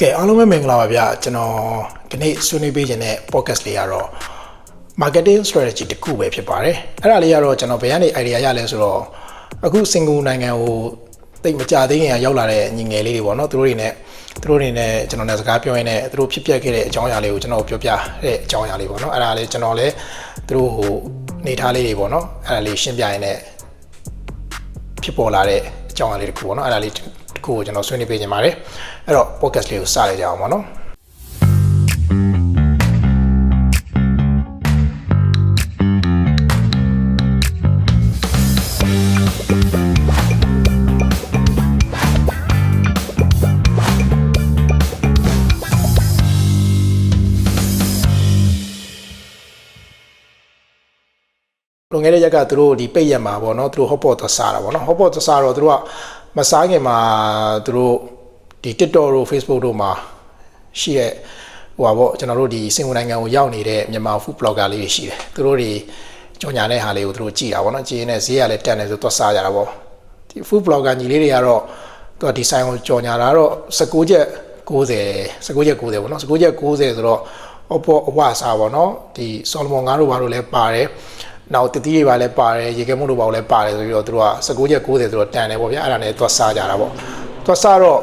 ကဲအားလုံးပဲမင်္ဂလာပါဗျာကျွန်တော်ဒီနေ့ဆွေးနွေးပေးခြင်းတဲ့ podcast လေးကတော့ marketing strategy တစ်ခုပဲဖြစ်ပါတယ်အဲ့ဒါလေးကတော့ကျွန်တော်ဘယ်ကနေ idea ရလဲဆိုတော့အခုစင်ကာပူနိုင်ငံကိုတိတ်မကြသေးခင်ကရောက်လာတဲ့ညီငယ်လေးတွေပေါ့နော်သူတို့တွေနဲ့သူတို့တွေနဲ့ကျွန်တော်နဲ့စကားပြောရင်းနဲ့သူတို့ဖြစ်ပျက်ခဲ့တဲ့အကြောင်းအရာလေးကိုကျွန်တော်ပြောပြတဲ့အကြောင်းအရာလေးပေါ့နော်အဲ့ဒါလေးကျွန်တော်လည်းသူတို့ဟိုနေထားလေးတွေပေါ့နော်အဲ့ဒါလေးရှင်းပြရင်းနဲ့ဖြစ်ပေါ်လာတဲ့အကြောင်းအရာလေးတစ်ခုပေါ့နော်အဲ့ဒါလေး တစ်ခုကိုကျွန်တော်ဆွေးနွေးပေးခြင်းပါတယ်အဲ့တော့ podcast လေးကိုစရကြအောင်ပေါ့နော်လွန်ခဲ့တဲ့ရက်ကသူတို့ဒီပိတ်ရက်မှာပေါ့နော်သူတို့ hotpot သစားတာပေါ့နော် hotpot သစားတော့သူတို့က မစားခင်မှာသူတို့ဒီ TikTok တို့ Facebook တို့မှာရှိတဲ့ဟိုပါပေါ့ကျွန်တော်တို့ဒီစင်ကာပူနိုင်ငံကိုရောက်နေတဲ့မြန်မာ food blogger လေးတွေရှိတယ်သူတို့တွေကြော်ညာတဲ့ဟာလေးကိုသူတို့ကြည့်တာပေါ့နော်ကြည့်ရင်လည်းဈေးကလည်းတက်နေဆိုသွားစားကြတာပေါ့ဒီ food blogger ညီလေးတွေကတော့သူကဒီဆိုင်ကိုကြော်ညာတာတော့16ချက်90 16ချက်90ပေါ့နော်16ချက်90ဆိုတော့အပေါ်အဝစားပေါ့နော်ဒီဆော်လမွန်ငါးတို့ဘာလို့လဲပါတယ် နောက်တတိတွေပါလဲပါတယ်ရေခဲမုတ်တို့ပါလဲပါတယ်ဆိုပြီးတော့သူတို့က16ချက်90ဆိုတော့တန်တယ်ပေါ့ဗျာအဲ့ဒါနဲ့သွားစားကြတာပေါ့သွားစားတော့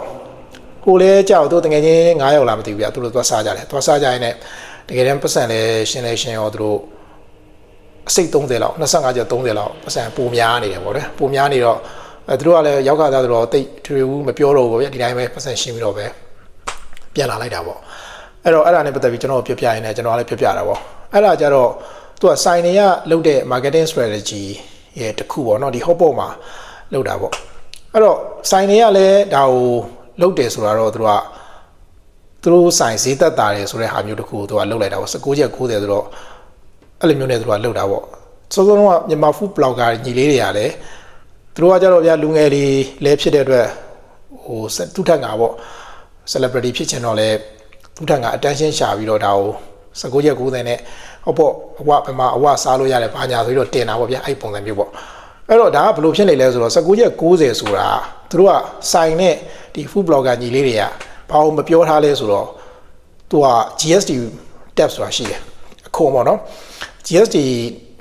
ကိုလဲကြောက်သူတကယ်ချင်း9ရောက်လာမသိဘူးဗျာသူတို့သွားစားကြတယ်သွားစားကြရင်လည်းတကယ်တမ်းပတ်စံလဲရှင်းလဲရှင်းရောသူတို့အစိတ်30လောက်25ချက်30လောက်ပတ်စံပိုများနေတယ်ပေါ့ဗျာပိုများနေတော့အဲသူတို့ကလည်းရောက်ခါသားဆိုတော့တိတ်ထွေဘူးမပြောတော့ဘူးပေါ့ဗျာဒီတိုင်းပဲပတ်စံရှင်းပြီးတော့ပဲပြန်လာလိုက်တာပေါ့အဲ့တော့အဲ့ဒါနဲ့ပတ်သက်ပြီးကျွန်တော်ပြောပြရင်လည်းကျွန်တော်ကလည်းပြောပြတာပေါ့အဲ့ဒါကြတော့ သူကစိုင်တွေကလုပ်တဲ့ marketing strategy ရဲ့တစ်ခုပေါ့เนาะဒီ hotpot မှာလုပ်တာပေါ့အဲ့တော့စိုင်တွေကလည်းဒါကိုလုပ်တယ်ဆိုတာတော့သူကသူတို့ဆိုင်ဈေးသက်တာတယ်ဆိုတဲ့ဟာမျိုးတစ်ခုကိုသူကလုပ်လိုက်တာပေါ့16ချက်90ဆိုတော့အဲ့လိုမျိုးနဲ့သူကလုပ်တာပေါ့စောစောတော့မြန်မာ food blogger ညီလေးတွေကလည်းသူတို့ကကြတော့ဗျာလူငယ်လေးလဲဖြစ်တဲ့အတွက်ဟိုသူထက်ကပေါ့ celebrity ဖြစ်ချင်တော့လဲသူထက်က attention ရှာပြီးတော့ဒါကို 16ချက်90နဲ့ဟုတ်ပေါ့အဝဘယ်မှာအဝစားလို့ရတယ်ဘာညာဆိုပြီးတော့တင်တာပေါ့ဗျာအဲ့ပုံစံမျိုးပေါ့အဲ့တော့ဒါကဘယ်လိုဖြစ်နေလဲဆိုတော့16ချက်90ဆိုတာသူတို့ကစိုင်နဲ့ဒီ food blogger ညီလေးတွေကဘာလို့မပြောထားလဲဆိုတော့သူက GST tab ဆိုတာရှိတယ်အခုပေါ့နော် GST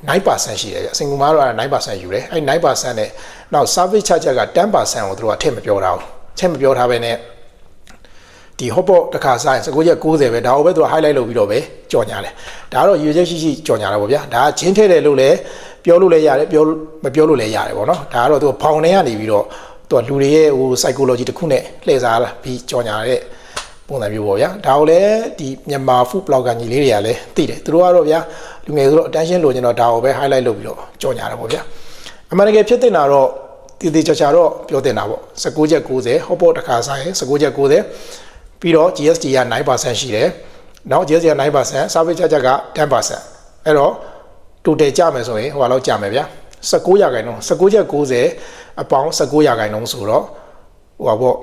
9%ရှိတယ်ဗျစင်ကူမားတော့9%ယူတယ်အဲ့9%နဲ့နောက် service charge က10%ကိုသူတို့ကထည့်မပြောထားဘူးထည့်မပြောထားဘဲနဲ့ ဒီ hotpot တစ်ခါဆိုင်19ရက်90ပဲဒါကိုပဲသူက highlight လုပ်ပြီးတော့ပဲကြော်ညာတယ်ဒါကတော့ရွေချက်ရှိရှိကြော်ညာတာပေါ့ဗျာဒါကချင်းထဲတယ်လို့လည်းပြောလို့လည်းရတယ်ပြောမပြောလို့လည်းရတယ်ပေါ့နော်ဒါကတော့သူကဖောင်ထဲကနေပြီးတော့သူကလူတွေရဲ့ဟို psychology တစ်ခုနဲ့လှည့်စားလာပြီးကြော်ညာတဲ့ပုံစံမျိုးပေါ့ဗျာဒါကိုလည်းဒီမြန်မာ food blogger ညီလေးတွေကလည်းသိတယ်သူတို့ကတော့ဗျာလူငယ်ဆိုတော့ attention လိုချင်တော့ဒါကိုပဲ highlight လုပ်ပြီးတော့ကြော်ညာတာပေါ့ဗျာအမှန်တကယ်ဖြစ်တင်တာတော့တည်တည်ချာချာတော့ပြောတင်တာပေါ့19ချက်90 hotpot တစ်ခါဆိုင်19ချက်90 ပြီးတော့ GST က9%ရှိတယ်။နောက် GST က9% service charge က10%အဲ့တော့ total ကြမယ်ဆိုရင်ဟိုလောက်ကြမယ်ဗျာ။19ရာခိုင်နှုန်း19ချက်90အပေါင်း19ရာခိုင်နှုန်းဆိုတော့ဟိုပါပေါ့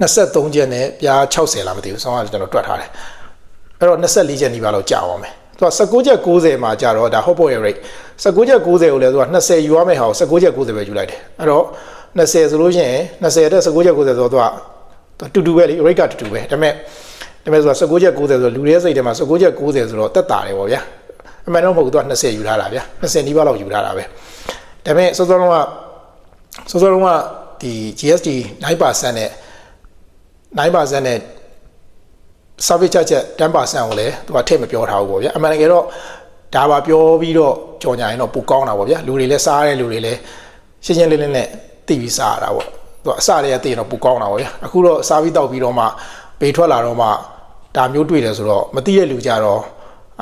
23ချက်နဲ့ပြား60လားမသိဘူး။ဆောင်းကကျွန်တော်တွက်ထားတယ်။အဲ့တော့24ချက်နီးပါးလောက်ကြာအောင်မယ်။သူက19ချက်90မှာကြာတော့ဒါ hot boil rate 19ချက်90ကိုလည်းသူက20ယူရမယ့်ဟာကို19ချက်90ပဲယူလိုက်တယ်။အဲ့တော့20ဆိုလို့ရှိရင်20တက်19ချက်90ဆိုတော့သူက တူတူပဲလေ rate ကတူတူပဲဒါပေမဲ့ဒါပေမဲ့ဆိုတော့19ချက်90ဆိုတော့လူတွေရဲ့စိတ်ထဲမှာ19ချက်90ဆိုတော့တက်တာတယ်ပေါ့ဗျာအမှန်တော့မဟုတ်ဘူးသူက20ယူထားတာဗျာ20နီးပါးလောက်ယူထားတာပဲဒါပေမဲ့စောစောတုန်းကစောစောတုန်းကဒီ GST 9%နဲ့9%နဲ့ service charge 10%ကိုလည်းသူကထည့်မပြောထားဘူးပေါ့ဗျာအမှန်တကယ်တော့ဒါပါပြောပြီးတော့ကြော်ညာရင်တော့ပိုကောင်းတာပေါ့ဗျာလူတွေလည်းစားရတဲ့လူတွေလည်းရှင်းရှင်းလင်းလင်းနဲ့သိပြီးစားရတာပေါ့ သူအစတွေကတည်တော့ပူကောင်းတာပေါ့ဗျာအခုတော့စားပြီးတောက်ပြီးတော့မှပေထွက်လာတော့မှဒါမျိုးတွေ့တယ်ဆိုတော့မသိတဲ့လူကြတော့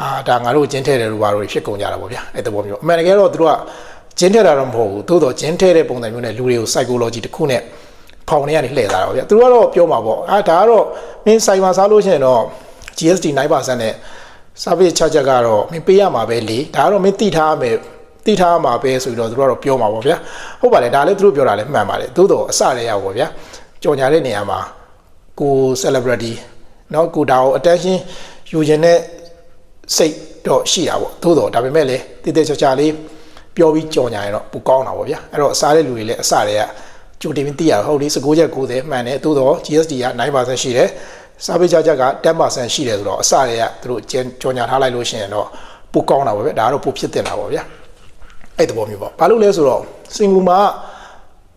အာဒါငါတို့ကျင်းထဲတယ်လို့ဘာလို့ဖြစ်ကုန်ကြတာပေါ့ဗျာအဲ့တဘောမျိုးအမှန်တကယ်တော့သူတို့ကကျင်းထဲတာတော့မဟုတ်ဘူးသို့တော့ကျင်းထဲတဲ့ပုံစံမျိုးနဲ့လူတွေကို psychology တစ်ခုနဲ့ဖောင်နေရနေလှည့်တာပေါ့ဗျာသူတို့ကတော့ပြောမှာပေါ့အာဒါကတော့မင်းဆိုင်မှာစားလို့ရှိရင်တော့ GST 9%နဲ့ service charge ကတော့မင်းပေးရမှာပဲလေဒါကတော့မင်းသိထားမယ် တိထားမှာပဲဆိုပြီးတော့သူတို့ကတော့ပြောမှာပေါ့ဗျာဟုတ်ပါလေဒါလည်းသူတို့ပြောတာလည်းမှန်ပါတယ်သို့တော့အစတည်းရောက်ပေါ့ဗျာကြော်ညာတဲ့နေရာမှာကို celebrity เนาะကိုဒါကို attention ယူခြင်းနဲ့စိတ်တော့ရှိတာပေါ့သို့တော့ဒါပေမဲ့လည်းတည်တည်ချာချာလေးပြောပြီးကြော်ညာရင်တော့ပူကောင်းတာပေါ့ဗျာအဲ့တော့အစားတဲ့လူတွေလည်းအစတည်းက ကြိုတင်ပြီးသိရဟုတ်လေ19ချက်90မှန်တယ်သို့တော့ GSD က9%ရှိတယ်စာပေချာချက်က10%ရှိတယ်ဆိုတော့အစတွေကသူတို့ကြော်ညာထားလိုက်လို့ရှိရင်တော့ပိုကောင်းတာပါဗျဒါကတော့ပိုဖြစ်တင်တာပါဗျ အဲ့တဘောမျိုးပေါ့ဘာလို့လဲဆိုတော့စင်ကူမှာ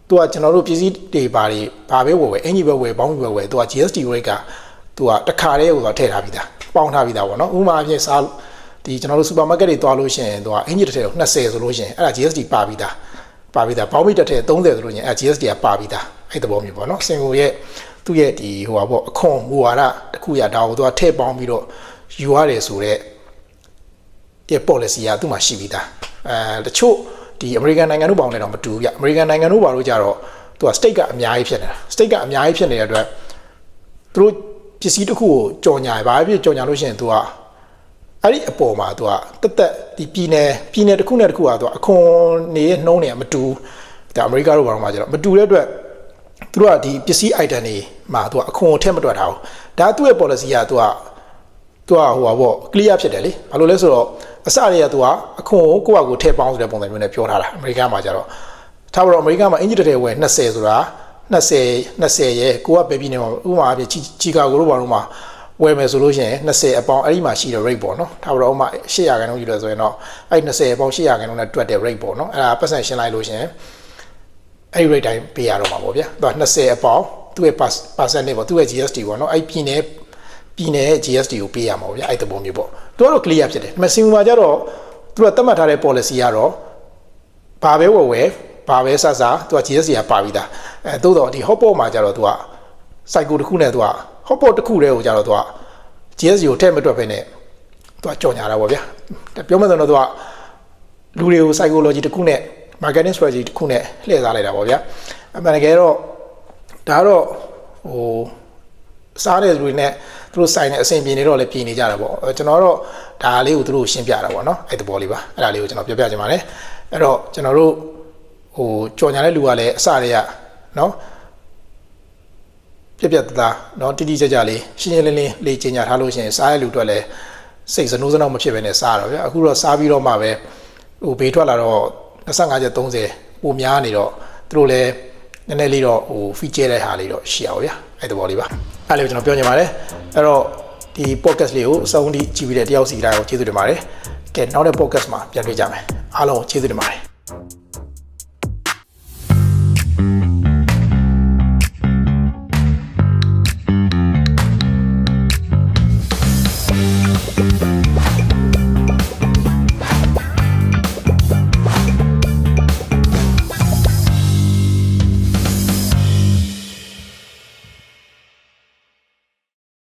သူကကျွန်တော်တို့ပစ္စည်းတွေပါတွေဘာပဲဝယ်ဝယ်အင်ဂျီပဲဝယ်ဘောင်းပဲဝယ်သူက GSD rate ကသူကတစ်ခါတည်းဟိုတော့ထည့်ထားပြီးသားပေါင်းထားပြီးသားပေါ့နော်ဥပမာအဖြစ်စားဒီကျွန်တော်တို့စူပါမားကတ်တွေတွားလို့ရှိရင်သူကအင်ဂျီတစ်ထည့်ကို20ဆိုလို့ရှိရင်အဲ့ဒါ GSD ပါပြီးသားပါပြီးသားဘောင်းမီတစ်ထည့်30ဆိုလို့ရှိရင်အဲ့ GSD ကပါပြီးသားအဲ့တဘောမျိုးပေါ့နော်စင်ကူရဲ့သူ့ရဲ့ဒီဟိုပါပေါ့အခွန်မူဝါဒတစ်ခုရဒါကိုသူကထည့်ပေါင်းပြီးတော့ယူရတယ်ဆိုတော့ရဲ့ policy ကသူ့မှာရှိပြီးသား အဲတချို့ဒီ American နိုင်ငံတို့ပေါင်းလည်းတော့မတူဘူးဗျ American နိုင်ငံတို့ဘာလို့ကြတော့သူက state ကအများကြီးဖြစ်နေတာ state ကအများကြီးဖြစ်နေတဲ့အတွက်သူတို့ပစ္စည်းတစ်ခုကိုကြော်ညာဘာဖြစ်ကြော်ညာလို့ရှိရင်သူကအဲ့ဒီအပေါ်မှာသူကတက်တက်ဒီပြည်နယ်ပြည်နယ်တစ်ခုနဲ့တစ်ခုကသူကအခွန်နေရဲ့နှုံးနေမတူဒါအမေရိကတို့ဘာလို့မှကြတော့မတူတဲ့အတွက်သူတို့ကဒီပစ္စည်း item တွေမှာသူကအခွန်ကိုထည့်မတွက်ထားဘူးဒါသူ့ရဲ့ policy ကသူကသူကဟိုပါပေါ့ clear ဖြစ်တယ်လေဘာလို့လဲဆိုတော့ အစတွေကသူကအခွန်ကိုကိုယ့်အကူထည့်ပေါင်းဆိုတဲ့ပုံစံမျိုးနဲ့ပြောထားတာအမေရိကမှာကြတော့ထားပါတော့အမေရိကမှာအင်ဂျီတစ်ထည်ဝယ်20ဆိုတာ20 20ရဲ့ကိုကပဲပြည်နေမှာဥပမာအဖြစ်ချီကာဂိုတို့ဘာလို့မှာဝယ်မယ်ဆိုလို့ရှိရင်20အပေါင်းအဲ့ဒီမှာရှိတဲ့ rate ပေါ့နော်ထားပါတော့ဥပမာ800ခန်းလုံးယူလို့ဆိုရင်တော့အဲ့20အပေါင်း800ခန်းလုံးနဲ့တွက်တဲ့ rate ပေါ့နော်အဲ့ဒါပတ်စံရှင်းလိုက်လို့ရှိရင်အဲ့ဒီ rate တိုင်းပေးရတော့မှာပေါ့ဗျာသူက20အပေါင်းသူ့ရဲ့ percentage ပေါ့သူ့ရဲ့ GST ပေါ့နော်အဲ့ပြည်နယ်ပြည်နယ်ရဲ့ GST ကိုပေးရမှာပေါ့ဗျာအဲ့တပုံမျိုးပေါ့ သူကတော့ clear ဖြစ်တယ်ဒါပေမဲ့စင်ကူမှာကျတော့သူကသတ်မှတ်ထားတဲ့ policy ကတော့ဘာပဲဝယ်ဝယ်ဘာပဲစစသူက GST ကပါပြီးသားအဲသို့တော့ဒီ hotpot မှာကျတော့သူက cycle တစ်ခုနဲ့သူက hotpot တစ်ခုတည်းကိုကျတော့သူက GST ကိုထည့်မတွက်ဖ ೇನೆ သူကကြော်ညာတာပေါ့ဗျာပြောမှဆိုတော့သူကလူတွေကို psychology တစ်ခုနဲ့ marketing strategy တစ်ခုနဲ့လှည့်စားလိုက်တာပေါ့ဗျာအမှန်တကယ်တော့ဒါကတော့ဟို စားတယ်ဆိုရင်လည်းသူတို့ဆိုင်နဲ့အဆင်ပြေနေတော့လည်းပြေနေကြတာပေါ့ကျွန်တော်တော့ဒါလေးကိုသူတို့ရှင်းပြတာပေါ့နော်အဲ့ဒီဘောလေးပါအဲ့ဒါလေးကိုကျွန်တော်ပြောပြချင်ပါတယ်အဲ့တော့ကျွန်တော်တို့ဟိုကြော်ညာတဲ့လူကလည်းအစတည်းကနော်ပြက်ပြက်သားနော်တိတိကျကျလေးရှင်းရှင်းလင်းလင်းလေ့ကျင့်ကြထားလို့ရှိရင်စားရလူတွေလည်းစိတ်စနိုးစနောက်မဖြစ်ပဲနဲ့စားတော့ဗျအခုတော့စားပြီးတော့မှပဲဟိုဘေးထွက်လာတော့25ချက်30ပုံများနေတော့သူတို့လည်းနည်းနည်းလေးတော့ဟို feature တဲ့ဟာလေးတော့ရှိအောင်ဗျာ အဲ့တဘောလေးပါအဲ့လေးကိုကျွန်တော်ပြောချင်ပါတယ်အဲ့တော့ဒီ podcast လေးကိုအဆုံးထိကြည့်ပြီးတဲ့တယောက်စီတိုင်းကိုကျေးဇူးတင်ပါတယ်ကဲနောက်တဲ့ podcast မှာပြန်တွေ့ကြမယ်အားလုံးကျေးဇူးတင်ပါတယ်